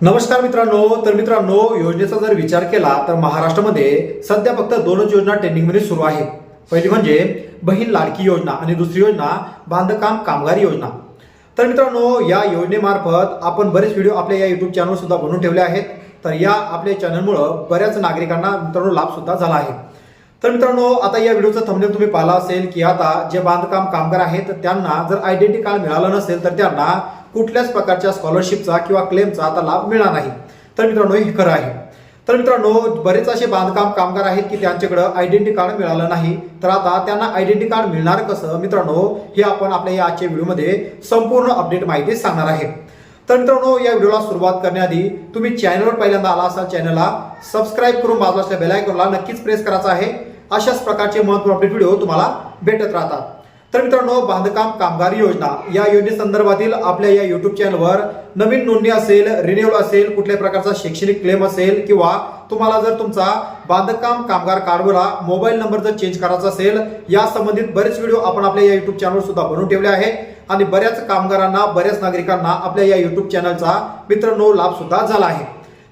नमस्कार मित्रांनो तर मित्रांनो योजनेचा जर विचार केला तर महाराष्ट्रामध्ये सध्या फक्त दोनच योजना ट्रेंडिंगमध्ये सुरू आहे पहिली म्हणजे बहीण लाडकी योजना आणि दुसरी योजना बांधकाम कामगार योजना. तर मित्रांनो या योजनेमार्फत आपण बरेच व्हिडिओ आपल्या या युट्यूब चॅनल सुद्धा बनवून ठेवले आहेत. तर या आपल्या चॅनलमुळं बऱ्याच नागरिकांना मित्रांनो लाभ सुद्धा झाला आहे. तर मित्रांनो आता या व्हिडिओचं थंबनेल तुम्ही पाहिला असेल की आता जे बांधकाम कामगार आहेत त्यांना जर आयडेंटिटी कार्ड मिळालं नसेल तर त्यांना कुठल्याच प्रकारच्या स्कॉलरशिपचा किंवा क्लेमचा आता लाभ मिळणार नाही. तर मित्रांनो हे खरं आहे. तर मित्रांनो बरेच असे बांधकाम कामगार आहेत की त्यांच्याकडं आयडेंटिटी कार्ड मिळालं नाही. तर आता त्यांना आयडेंटिटी कार्ड मिळणार कसं? मित्रांनो हे आपण आपल्या या आजच्या व्हिडिओमध्ये संपूर्ण अपडेट माहिती सांगणार आहे. तर मित्रांनो या व्हिडिओला सुरुवात करण्याआधी तुम्ही चॅनलवर पहिल्यांदा आला असाल चॅनलला सबस्क्राईब करून बाजूला बेलायकॉनला नक्कीच प्रेस करायचा आहे. अशाच प्रकारचे महत्त्व अपडेट व्हिडिओ तुम्हाला भेटत राहतात. तर मित्रांनो बांधकाम कामगार योजना या योजनेसंदर्भातील आपल्या या युट्यूब चॅनलवर नवीन नोंदणी असेल रिन्युअल असेल कुठल्याही प्रकारचा शैक्षणिक क्लेम असेल किंवा तुम्हाला जर तुमचा बांधकाम कामगार कार्डवरला मोबाईल नंबर जर चेंज करायचा असेल या संबंधित बरेच व्हिडिओ आपण आपल्या या युट्यूब चॅनलवर सुद्धा बनवून ठेवले आहे आणि बऱ्याच कामगारांना बऱ्याच नागरिकांना आपल्या या युट्यूब चॅनलचा मित्रांनो लाभ सुद्धा झाला आहे.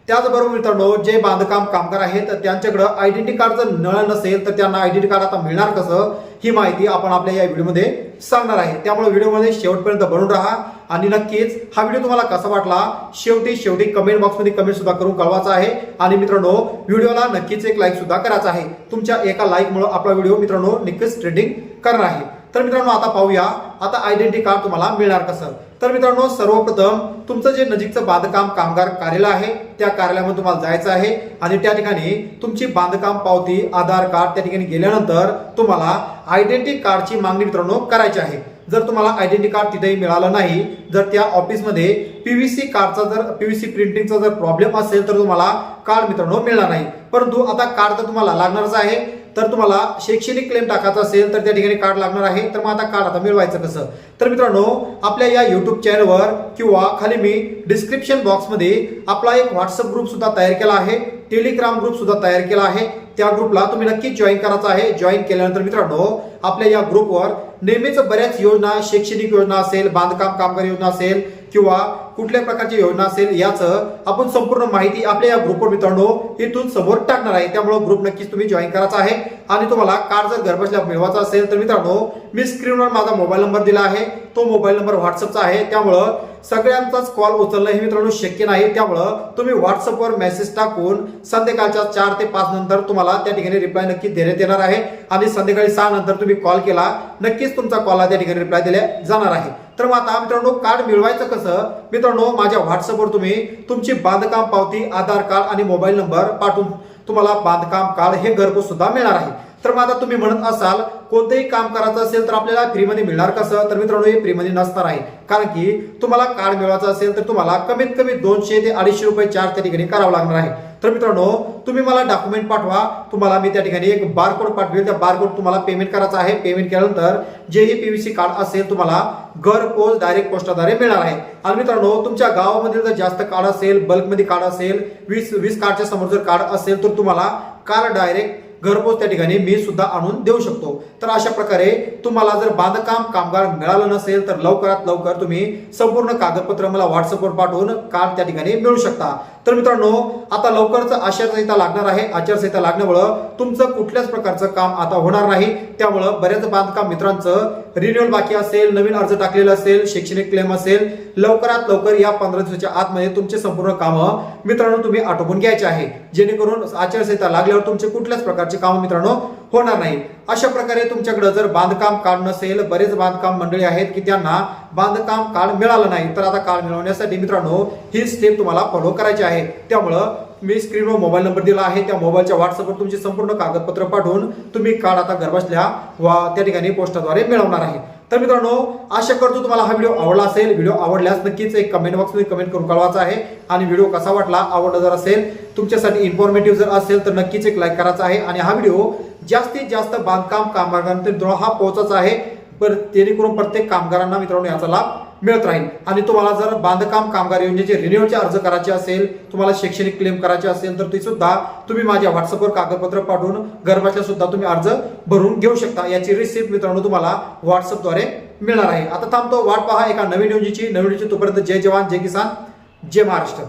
त्याचबरोबर मित्रांनो जे बांधकाम कामगार आहेत त्यांच्याकडे आयडेंटिटी कार्ड जर नळ नसेल तर त्यांना आयडेंटिटी कार्ड आता मिळणार कसं ही माहिती आपण आपल्या या व्हिडिओमध्ये सांगणार आहे. त्यामुळे व्हिडिओमध्ये शेवटपर्यंत बनून राहा. आणि नक्कीच हा व्हिडिओ तुम्हाला कसा वाटला शेवटी शेवटी कमेंट बॉक्समध्ये कमेंट सुद्धा करून कळवायचा आहे. आणि मित्रांनो व्हिडिओला नक्कीच एक लाईक सुद्धा करायचा आहे. तुमच्या एका लाईकमुळे आपला व्हिडिओ मित्रांनो नक्कीच ट्रेंडिंग करणार आहे. तर मित्रांनो आता पाहूया. आता आयडेंटी कार्ड तुम्हाला मिळणार कसं? तर मित्रांनो सर्वप्रथम तुमचं जे नजीकचं बांधकाम कामगार कार्यालय आहे त्या कार्यालयामध्ये तुम्हाला जायचं आहे आणि त्या ठिकाणी तुमची बांधकाम पावती आधार कार्ड त्या ठिकाणी गेल्यानंतर तुम्हाला आयडेंटी कार्डची मागणी मित्रांनो करायची आहे. जर तुम्हाला आयडेंटी कार्ड तिथेही मिळालं नाही जर त्या ऑफिसमध्ये पीव्हीसी कार्डचा जर पीव्हीसी प्रिंटिंगचा जर प्रॉब्लेम असेल तर तुम्हाला कार्ड मित्रांनो मिळणार नाही. परंतु आता कार्ड तर तुम्हाला लागणारच आहे. तर तुम्हाला शैक्षणिक क्लेम टाकायचा असेल तर त्या ठिकाणी कार्ड लागणार आहे. तर मग आता कार्ड आता मिळवायचं कसं? तर मित्रांनो आपल्या या युट्यूब चॅनलवर किंवा खाली मी डिस्क्रिप्शन बॉक्समध्ये आपला एक व्हॉट्सअप ग्रुप सुद्धा तयार केला आहे. टेलिग्राम ग्रुप सुद्धा तयार केला आहे. त्या ग्रुपला तुम्ही नक्की जॉईन करायचा आहे. जॉईन केल्यानंतर मित्रांनो आपल्या या ग्रुपवर नेहमीच बऱ्याच योजना शैक्षणिक योजना असेल बांधकाम कामगार योजना असेल किंवा कुठल्या प्रकारची योजना असेल याचं आपण संपूर्ण माहिती आपल्या या ग्रुपवर मित्रांनो इथून समोर टाकणार आहे. त्यामुळे ग्रुप नक्कीच तुम्ही जॉईन करायचा आहे. आणि तुम्हाला कार जर घरबसल्या मिळवायचा असेल तर मित्रांनो मी स्क्रीनवर माझा मोबाईल नंबर दिला आहे. तो मोबाईल नंबर व्हॉट्सअपचा आहे. त्यामुळं सगळ्यांचाच कॉल उचलणं हे मित्रांनो शक्य नाही. त्यामुळं तुम्ही व्हॉट्सअपवर मेसेज टाकून संध्याकाळच्या चार ते पाच नंतर तुम्हाला त्या ठिकाणी रिप्लाय नक्की देण्यात येणार आहे. आणि संध्याकाळी सहा नंतर तुम्ही कॉल केला नक्कीच तुमचा कॉलला त्या ठिकाणी रिप्लाय दिल्या जाणार आहे. तर मग आता मित्रांनो कार्ड मिळवायचं कसं? मित्रांनो माझ्या व्हॉट्सअपवर तुम्ही तुमची बांधकाम पावती आधार कार्ड आणि मोबाईल नंबर पाठवून तुम्हाला बांधकाम कार्ड हे घरपोच सुद्धा मिळणार आहे. तर मग आता तुम्ही म्हणत असाल कोणतंही काम करायचं असेल तर आपल्याला फ्रीमध्ये मिळणार कसं? तर मित्रांनो हे फ्रीमध्ये नसणार आहे. कारण की तुम्हाला कार्ड मिळवायचं असेल तर तुम्हाला कमीत कमी दोनशे ते अडीचशे रुपये चार्ज त्या ठिकाणी करावं लागणार आहे. तर मित्रांनो तुम्ही मला डॉक्युमेंट पाठवा. तुम्हाला मी त्या ठिकाणी एक बारकोड पाठवेल. त्या बारकोड तुम्हाला पेमेंट करायचं आहे. पेमेंट केल्यानंतर जेही पीव्हीसी कार्ड असेल तुम्हाला घर पोच डायरेक्ट पोस्टाद्वारे मिळणार आहे. आणि मित्रांनो तुमच्या गावामध्ये जर जास्त कार्ड असेल बल्कमध्ये कार्ड असेल वीस वीस कार्डच्या समोर जर कार्ड असेल तर तुम्हाला कार्ड डायरेक्ट घरपोच त्या ठिकाणी मी सुद्धा आणून देऊ शकतो. तर अशा प्रकारे तुम्हाला जर बांधकाम कामगार मिळालं नसेल तर लवकरात लवकर तुम्ही संपूर्ण कागदपत्र मला व्हॉट्सअपवर पाठवून कार्ड त्या ठिकाणी मिळू शकता. तर मित्रांनो आता लवकरच आचारसंहिता लागणार आहे. आचारसंहिता लागण्यामुळं तुमचं कुठल्याच प्रकारचं काम आता होणार नाही. त्यामुळं बऱ्याच बांधकाम मित्रांचं रिन्युअल बाकी असेल नवीन अर्ज टाकलेला असेल शैक्षणिक क्लेम असेल लवकरात लवकर या पंधरा दिवसाच्या आतमध्ये तुमचे संपूर्ण कामं मित्रांनो तुम्ही आटोपून घ्यायचे आहे. जेणेकरून आचारसंहिता लागल्यावर तुमचे कुठल्याच प्रकारचे कामं मित्रांनो होणार नाही. अशा प्रकारे तुमच्याकडे जर बांधकाम कार्ड नसेल बरेच बांधकाम मंडळी आहेत की त्यांना बांधकाम कार्ड मिळालं नाही तर आता कार्ड मिळवण्यासाठी मित्रांनो ही स्टेप तुम्हाला फॉलो करायची आहे. त्यामुळं मी स्क्रीनवर मोबाईल नंबर दिला आहे. त्या मोबाईलच्या व्हॉट्सअपवर तुमची संपूर्ण कागदपत्र पाठवून तुम्ही कार्ड आता घरबसल्या वा त्या ठिकाणी पोस्टाद्वारे मिळवणार आहे. तर मित्रांनो आशा करतो तुम्हाला हा व्हिडिओ आवडला असेल. व्हिडिओ आवडल्यास नक्कीच एक कमेंट बॉक्समध्ये कमेंट करून कळवायचा आहे. आणि व्हिडिओ कसा वाटला आवडला जर असेल तुमच्यासाठी इन्फॉर्मेटिव्ह जर असेल तर नक्कीच एक लाईक करायचा आहे. आणि हा व्हिडिओ जास्तीत जास्त बांधकाम कामगारांपर्यंत हा पोहोचायचा आहे. पर जेणेकरून प्रत्येक कामगारांना मित्रांनो याचा लाभ मिळत राहील. आणि तुम्हाला जर बांधकाम कामगार योजनेचे रिन्यूअलचे अर्ज करायचे असेल तुम्हाला शैक्षणिक क्लेम करायचे असेल तर ते सुद्धा तुम्ही माझ्या व्हॉट्सअपवर कागदपत्र पाठवून घरबसल्या सुद्धा तुम्ही अर्ज भरून घेऊ शकता. याची रिसिप्ट मित्रांनो तुम्हाला व्हॉट्सअपद्वारे मिळणार आहे. आता थांबतो. वाट पहा एका नवीन योजनेची. नवीन योजनेची तोपर्यंत जय जवान जय किसान जय महाराष्ट्र.